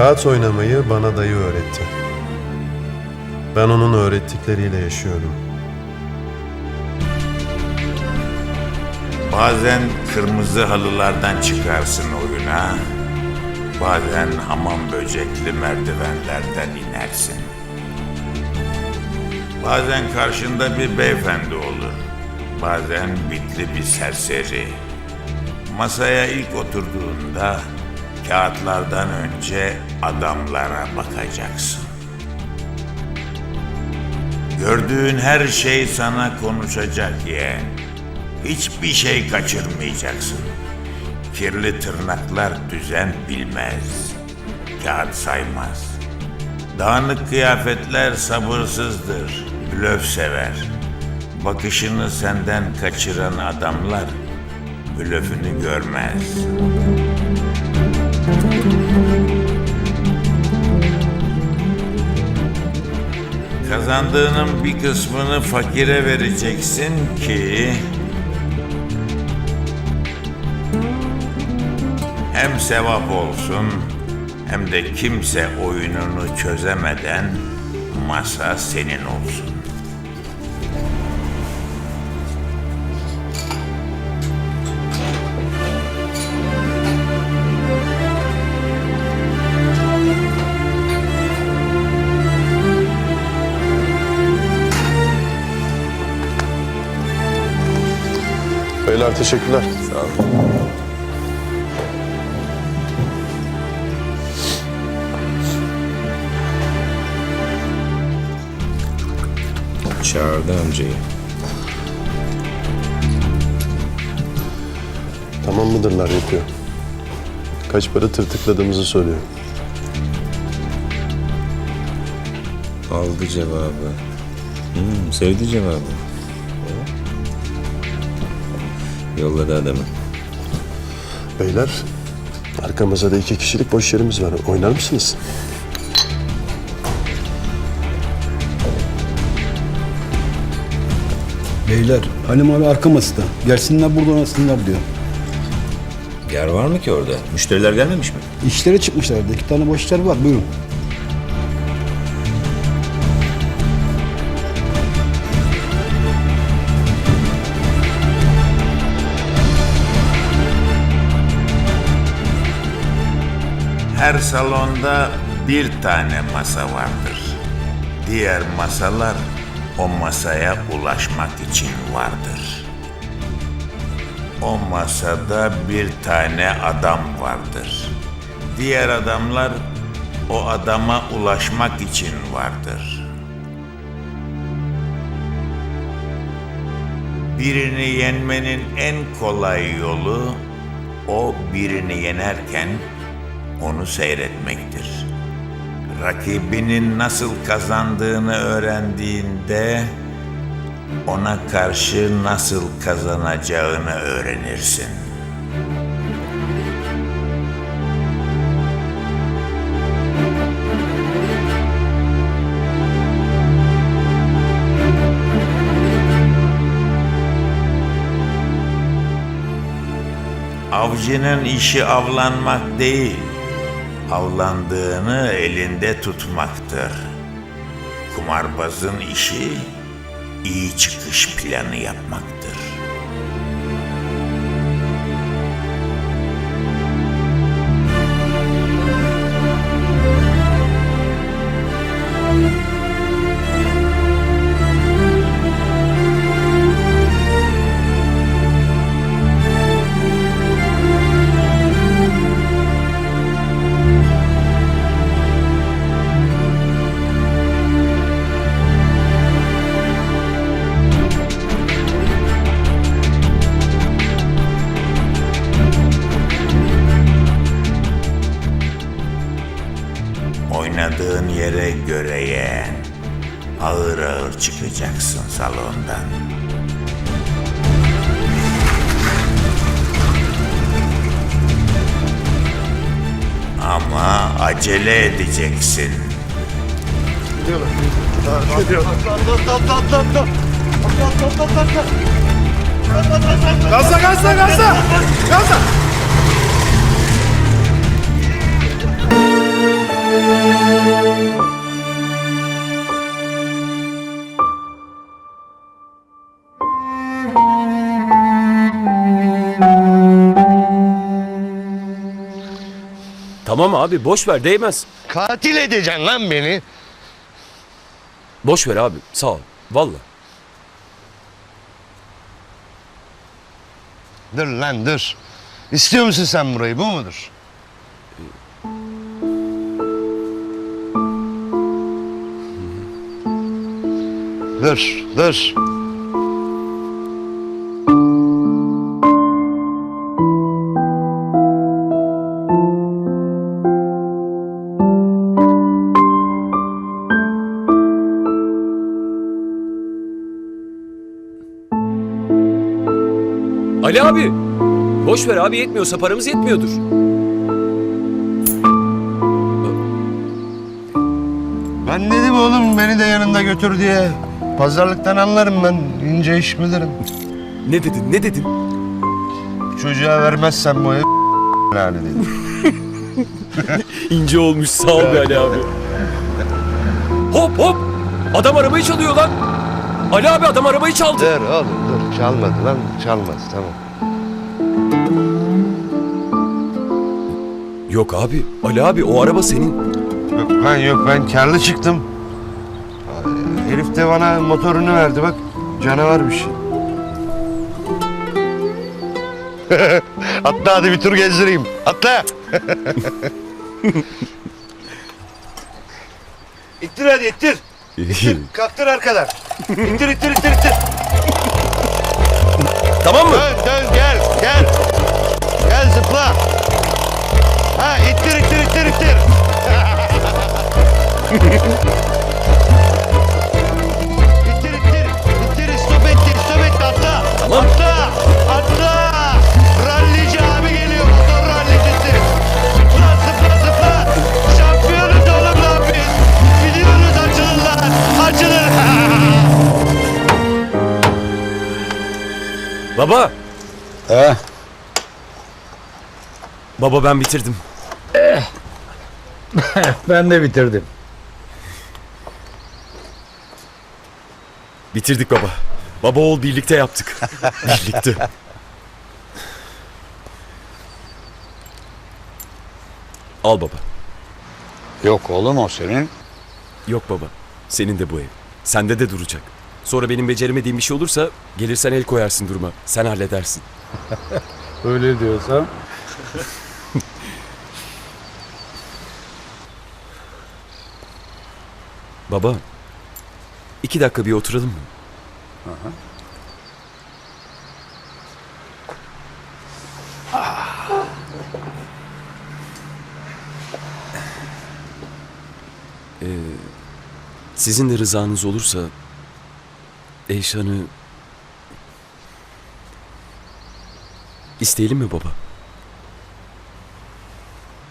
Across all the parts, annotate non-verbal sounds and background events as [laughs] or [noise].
Kağıt oynamayı bana dayı öğretti. Ben onun öğrettikleriyle yaşıyorum. Bazen kırmızı halılardan çıkarsın oyuna. Bazen hamam böcekli merdivenlerden inersin. Bazen karşında bir beyefendi olur. Bazen bitli bir serseri. Masaya ilk oturduğunda kağıtlardan önce adamlara bakacaksın. Gördüğün her şey sana konuşacak yeğen. Hiçbir şey kaçırmayacaksın. Kirli tırnaklar düzen bilmez. Kağıt saymaz. Dağınık kıyafetler sabırsızdır. Blöf sever. Bakışını senden kaçıran adamlar blöfünü görmez. Kazandığının bir kısmını fakire vereceksin ki hem sevap olsun hem de kimse oyununu çözemeden masa senin olsun. Beyler teşekkürler. Sağ ol. Çağırdı amcayı. Tamam mıdırlar yapıyor. Kaç para tırtıkladığımızı söylüyor. Aldı cevabı. Hmm, sevdi cevabı. Yolladı adamı. Beyler arka masada iki kişilik boş yerimiz var. Oynar mısınız? Beyler Halim abi arka masada. Gelsinler burada oynasınlar diyor. Yer var mı ki orada? Müşteriler gelmemiş mi? İşlere çıkmışlardı. İki tane boş yer var. Buyurun. Her salonda bir tane masa vardır. Diğer masalar o masaya ulaşmak için vardır. O masada bir tane adam vardır. Diğer adamlar o adama ulaşmak için vardır. Birini yenmenin en kolay yolu o birini yenerken onu seyretmektir. Rakibinin nasıl kazandığını öğrendiğinde ona karşı nasıl kazanacağını öğrenirsin. Avcının işi avlanmak değil, avlandığını elinde tutmaktır. Kumarbazın işi iyi çıkış planı yapmaktır. Yere göre yeğen. Ağır ağır çıkacaksın salondan. Ama acele edeceksin. Gazla gazla gazla! Gazla! Tamam abi boş ver değmez. Katil edeceksin lan beni. Boş ver abi sağ ol. Valla. Dur lan dur. İstiyor musun sen burayı bu mudur? Dur, dur. Ali abi. Boş ver abi yetmiyorsa paramız yetmiyordur. Ben dedim oğlum beni de yanında götür diye. Pazarlıktan anlarım ben. ince iş bilirim. Ne dedin ne dedin? Çocuğa vermezsen bu ev [laughs] yani dedim. [laughs] İnce olmuş sağ ol be Ali abi. Hop hop. Adam arabayı çalıyor lan. Ali abi adam arabayı çaldı. Dur oğlum dur. Çalmadı lan. Çalmaz tamam. Yok abi. Ali abi o araba senin. Yok ben yok ben karlı çıktım. Herif de bana motorunu verdi bak. Canavar bir şey. [laughs] Atla hadi bir tur gezdireyim. Atla. [laughs] ittir hadi ittir. İttir. [laughs] Kaptır arkadan. İttir ittir ittir ittir. tamam mı? Dön dön gel gel. Gel zıpla. Ha ittir ittir ittir. ittir Tamam. Atla. Atla. Rallici abi geliyor motor rallicisi. Zıpla zıpla zıpla. Şampiyonuz oğlum lan biz. Gidiyoruz açılın lan. Açılın. [laughs] Baba. He. Baba ben bitirdim. [laughs] Ben de bitirdim. Bitirdik baba. Baba oğul birlikte yaptık. [laughs] birlikte. Al baba. Yok oğlum o senin. Yok baba. Senin de bu ev. Sende de duracak. Sonra benim beceremediğim bir şey olursa gelirsen el koyarsın duruma. Sen halledersin. [laughs] Öyle diyorsan. [laughs] Baba. iki dakika bir oturalım mı? Ee, sizin de rızanız olursa Eyşan'ı isteyelim mi baba?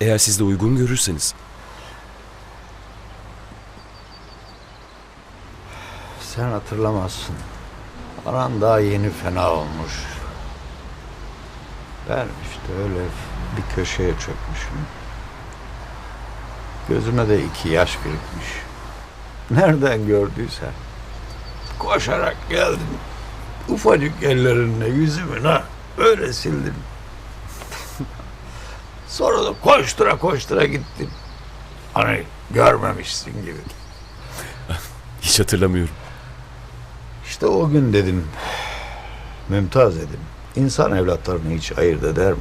Eğer siz de uygun görürseniz. Sen hatırlamazsın. Aran daha yeni fena olmuş. Ben işte öyle bir köşeye çökmüşüm. Gözüme de iki yaş birikmiş. Nereden gördüysen. Koşarak geldim. Ufacık ellerinle yüzümü ha öyle sildim. [laughs] Sonra da koştura koştura gittim. Hani görmemişsin gibi. Hiç hatırlamıyorum. İşte o gün dedim, Mümtaz dedim, insan evlatlarını hiç ayırt eder mi?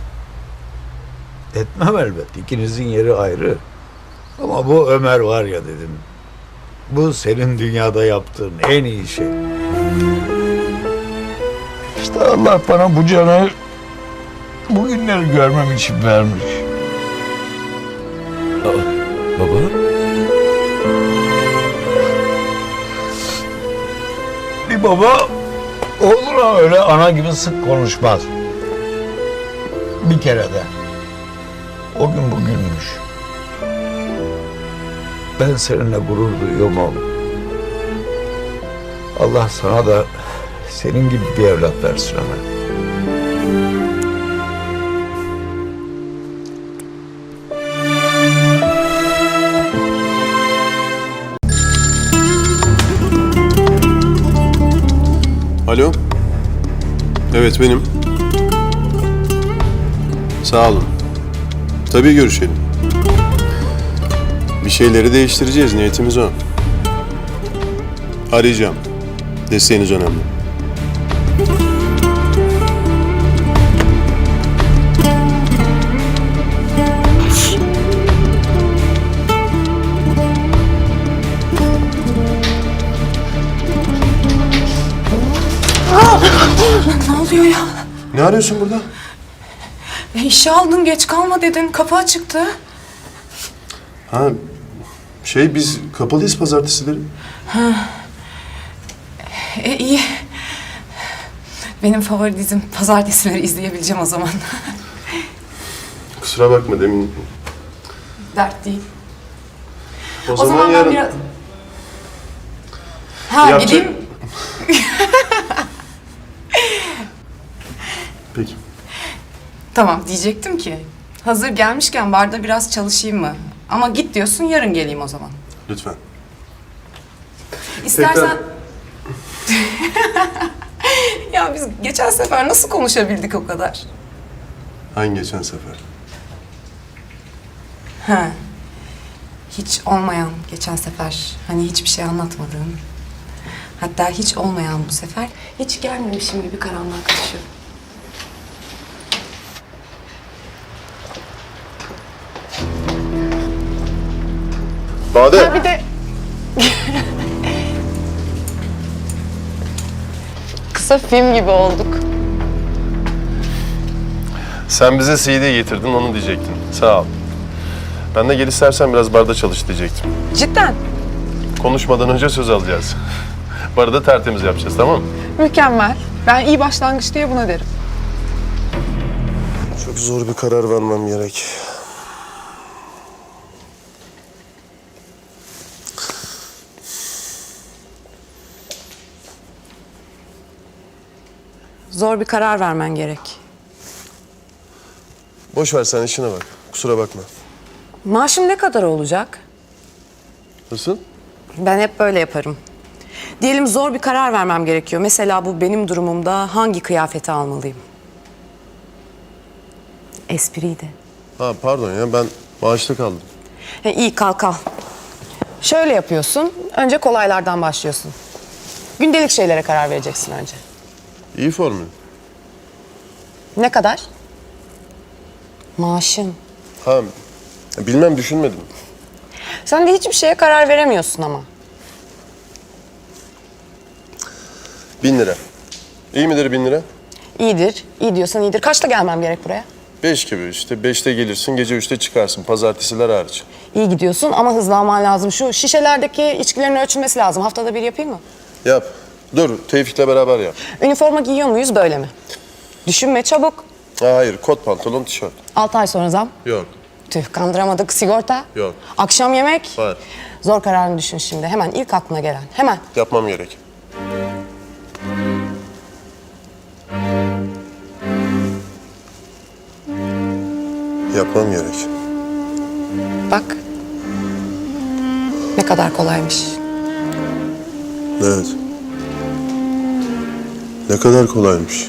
Etmem elbet, ikinizin yeri ayrı. Ama bu Ömer var ya dedim, bu senin dünyada yaptığın en iyi şey. İşte Allah bana bu canı bugünleri görmem için vermiş. Baba oğluna öyle ana gibi sık konuşmaz. Bir kere de. O gün bugünmüş. Ben seninle gurur duyuyorum oğlum. Allah sana da senin gibi bir evlat versin Ömer. Evet benim. Sağ olun. Tabii görüşelim. Bir şeyleri değiştireceğiz. Niyetimiz o. Arayacağım. Desteğiniz önemli. Oluyor ya? Ne arıyorsun burada? E, işe aldın geç kalma dedin. Kapı açıktı. Ha, şey biz kapalıyız pazartesileri. E iyi. Benim favori dizim pazartesileri izleyebileceğim o zaman. [laughs] Kusura bakma demin. Dert değil. O, O zaman, ben biraz... Ha Yapacak- gideyim. [laughs] Peki. Tamam diyecektim ki. Hazır gelmişken barda biraz çalışayım mı? Ama git diyorsun yarın geleyim o zaman. Lütfen. İstersen... [laughs] ya biz geçen sefer nasıl konuşabildik o kadar? Hangi geçen sefer? Ha. Hiç olmayan geçen sefer. Hani hiçbir şey anlatmadığım. Hatta hiç olmayan bu sefer. Hiç gelmemişim gibi karanlığa karışıyorum. Bade. Bir de... Kısa film gibi olduk. Sen bize CD getirdin onu diyecektin. Sağ ol. Ben de gel istersen biraz barda çalış diyecektim. Cidden Konuşmadan önce söz alacağız. Barda tertemiz yapacağız tamam mı? mükemmel. Ben iyi başlangıç diye buna derim. Çok zor bir karar vermem gerek. Zor bir karar vermen gerek. Boş ver sen işine bak. Kusura bakma. Maaşım ne kadar olacak? Nasıl? Ben hep böyle yaparım. Diyelim zor bir karar vermem gerekiyor. Mesela bu benim durumumda hangi kıyafeti almalıyım? Espriydi. Ha pardon ya ben maaşta kaldım. He, iyi kalk kal. Şöyle yapıyorsun. Önce kolaylardan başlıyorsun. Gündelik şeylere karar vereceksin önce. İyi formül. Ne kadar? Maaşım. Ha bilmem düşünmedim. Sen de hiçbir şeye karar veremiyorsun ama. Bin lira. İyi midir bin lira? İyidir. iyi diyorsan iyidir. Kaçta gelmem gerek buraya? Beş gibi işte. Beşte gelirsin, gece üçte çıkarsın. Pazartesiler hariç. İyi gidiyorsun ama hızlanman lazım. Şu şişelerdeki içkilerin ölçülmesi lazım. Haftada bir yapayım mı? Yap. Dur, Tevfik'le beraber yap. Üniforma giyiyor muyuz böyle mi? Düşünme çabuk. Ha, hayır, kot pantolon, tişört. 6 ay sonra zam. Yok. Tüh kandıramadık. Sigorta. Yok. Akşam yemek. Var. Zor kararını düşün şimdi. Hemen ilk aklına gelen. Hemen. Yapmam gerek. Yapmam gerek. Bak. Ne kadar kolaymış. Evet. Ne kadar kolaymış.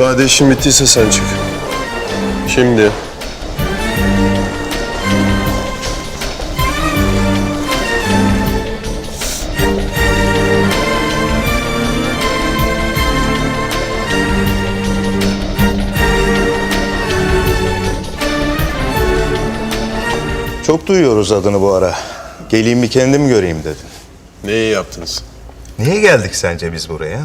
Bade işin bittiyse sen çık. Şimdi. Duyuyoruz adını bu ara. Geleyim bir kendim göreyim dedin. Ne iyi yaptınız. Niye geldik sence biz buraya?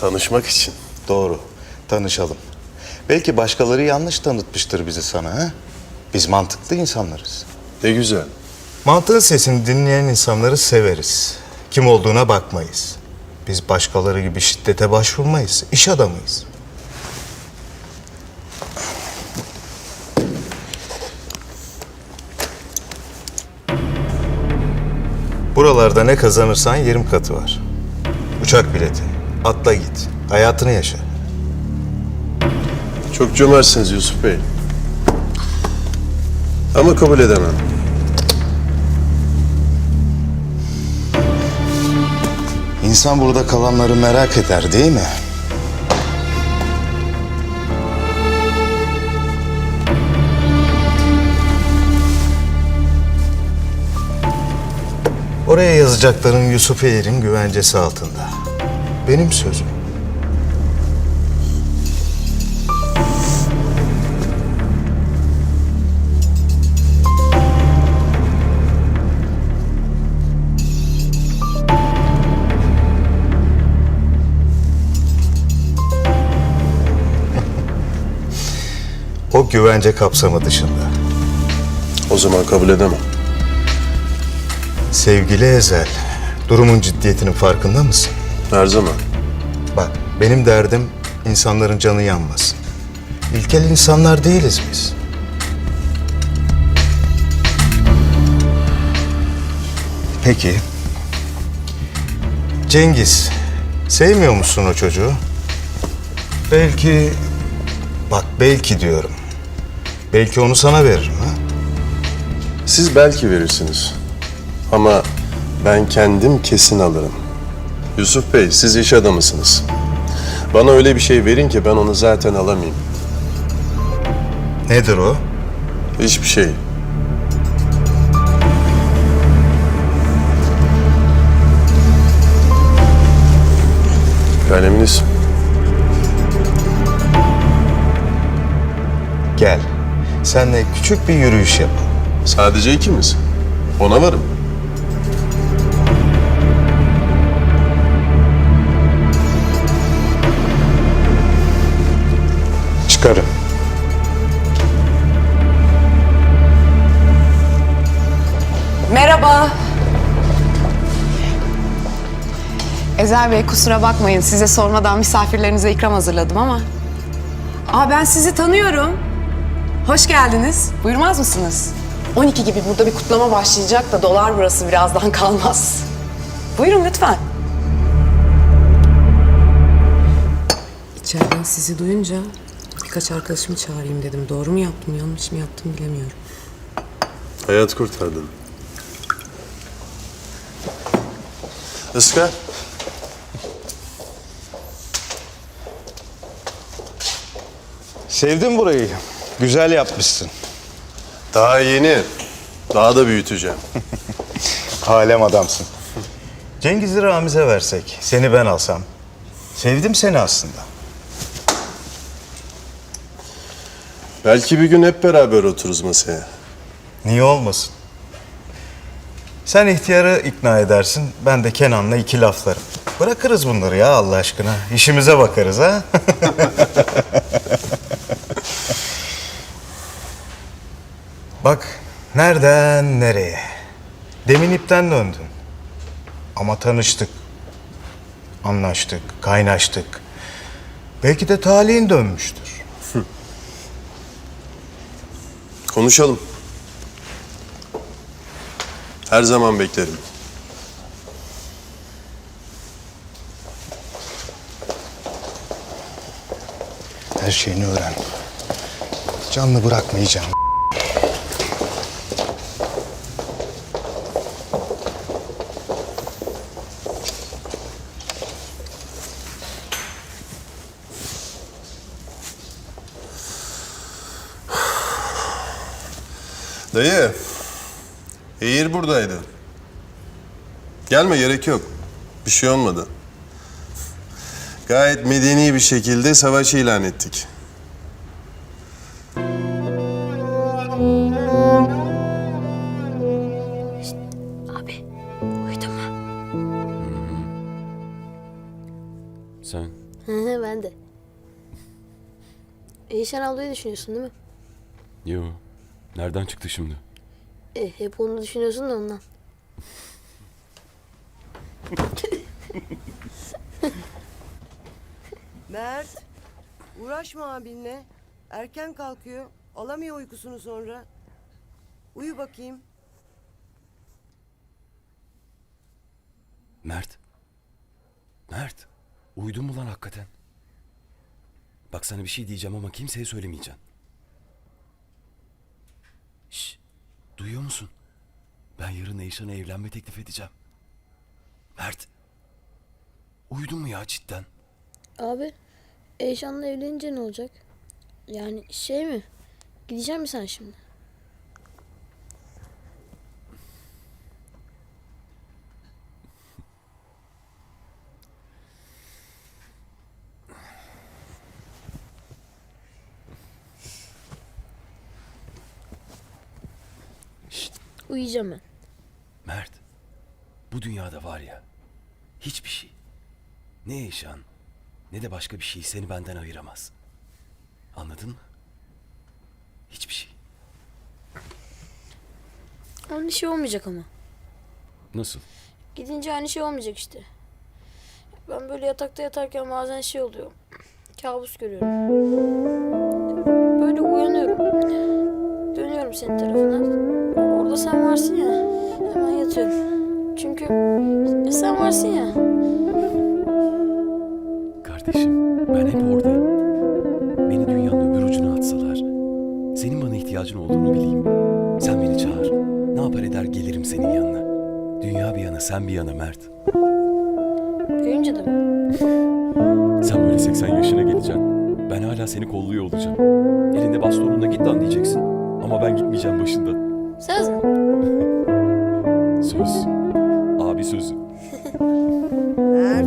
Tanışmak için. Doğru. Tanışalım. Belki başkaları yanlış tanıtmıştır bizi sana ha? Biz mantıklı insanlarız. Ne güzel. Mantığın sesini dinleyen insanları severiz. Kim olduğuna bakmayız. Biz başkaları gibi şiddete başvurmayız. İş adamıyız. Buralarda ne kazanırsan yarım katı var. Uçak bileti. Atla git. Hayatını yaşa. Çok cömertsiniz Yusuf Bey. Ama kabul edemem. İnsan burada kalanları merak eder değil mi? Oraya yazacakların Yusuf Eğir'in güvencesi altında. Benim sözüm. [laughs] O güvence kapsamı dışında. O zaman kabul edemem. Sevgili Ezel, durumun ciddiyetinin farkında mısın? Her zaman. Bak, benim derdim insanların canı yanmasın. İlkel insanlar değiliz biz. Peki. Cengiz, sevmiyor musun o çocuğu? Belki, bak belki diyorum. Belki onu sana veririm ha? Siz belki verirsiniz. Ama ben kendim kesin alırım. Yusuf Bey, siz iş adamısınız. Bana öyle bir şey verin ki ben onu zaten alamayayım. Nedir o? Hiçbir şey. Kaleminiz. Gel. Seninle küçük bir yürüyüş yapalım. Sadece ikimiz. Ona varım. Çıkarım. Merhaba. Ezel Bey kusura bakmayın size sormadan misafirlerinize ikram hazırladım ama. Aa ben sizi tanıyorum. Hoş geldiniz. Buyurmaz mısınız? 12 gibi burada bir kutlama başlayacak da dolar burası birazdan [laughs] kalmaz. Buyurun lütfen. İçeriden sizi duyunca birkaç arkadaşımı çağırayım dedim. Doğru mu yaptım, yanlış mı yaptım bilemiyorum. Hayat kurtardın. Iska. Sevdim burayı. Güzel yapmışsın. Daha yeni. Daha da büyüteceğim. [laughs] Alem adamsın. [laughs] Cengiz'i Ramiz'e versek, seni ben alsam. Sevdim seni aslında. Belki bir gün hep beraber otururuz masaya. Niye olmasın? Sen ihtiyarı ikna edersin, ben de Kenan'la iki laflarım. Bırakırız bunları ya Allah aşkına. İşimize bakarız ha. [laughs] Bak, nereden nereye? Demin ipten döndün. Ama tanıştık. Anlaştık, kaynaştık. Belki de talihin dönmüştür. Konuşalım. Her zaman beklerim. Her şeyini öğren. Canlı bırakmayacağım. Dayı. Eğir buradaydı. Gelme gerek yok. Bir şey olmadı. Gayet medeni bir şekilde savaş ilan ettik. Abi uyudun mu? Sen ben de. Eyşan ablayı düşünüyorsun değil mi? yo. Nereden çıktı şimdi? E, hep onu düşünüyorsun da ondan. Mert, uğraşma abinle. Erken kalkıyor. Alamıyor uykusunu sonra. Uyu bakayım. Mert. Mert. Uyudun mu lan hakikaten? Bak sana bir şey diyeceğim ama kimseye söylemeyeceksin. Duyuyor musun? Ben yarın Eyşan'a evlenme teklif edeceğim. Mert. Uyudun mu ya cidden? Abi Eyşan'la evlenince ne olacak? Yani şey mi? Gidecek mi sen şimdi? Uyuyacağım ben. Mert. Bu dünyada var ya hiçbir şey. Ne Eyşan ne de başka bir şey seni benden ayıramaz. Anladın mı? Hiçbir şey. Aynı şey olmayacak ama. Nasıl? Gidince aynı şey olmayacak işte. Ben böyle yatakta yatarken bazen şey oluyor. Kabus görüyorum. Böyle uyanıyorum. Dönüyorum senin tarafına. Orada sen varsın ya. Hemen yatıyorum. Çünkü sen varsın ya. Kardeşim ben hep oradayım. Beni dünyanın öbür ucuna atsalar. Senin bana ihtiyacın olduğunu bileyim. Sen beni çağır. Ne yapar eder gelirim senin yanına. Dünya bir yana sen bir yana Mert. Büyüyünce de mi? Sen böyle 80 yaşına geleceksin. Ben hala seni kolluyor olacağım. Elinde bastonunla git lan diyeceksin. Ama ben gitmeyeceğim başında. Söz mü? Söz. Abi sözü. Mert